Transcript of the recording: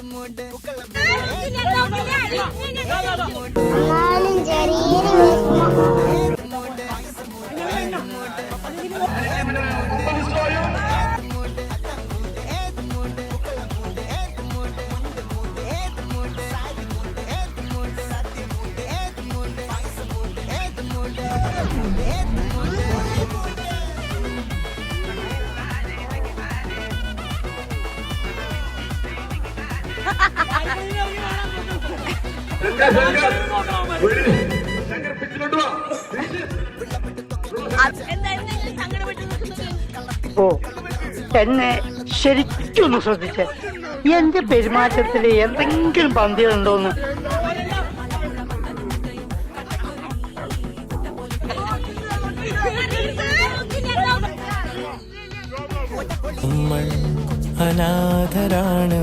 എന്നാലും ഓ എന്നെ ശരിക്കൊന്ന് ശ്രദ്ധിച്ചേ. എന്റെ പെരുമാറ്റത്തിൽ എന്തെങ്കിലും പന്തികളുണ്ടോന്ന്. നമ്മൾ അനാഥരാണ്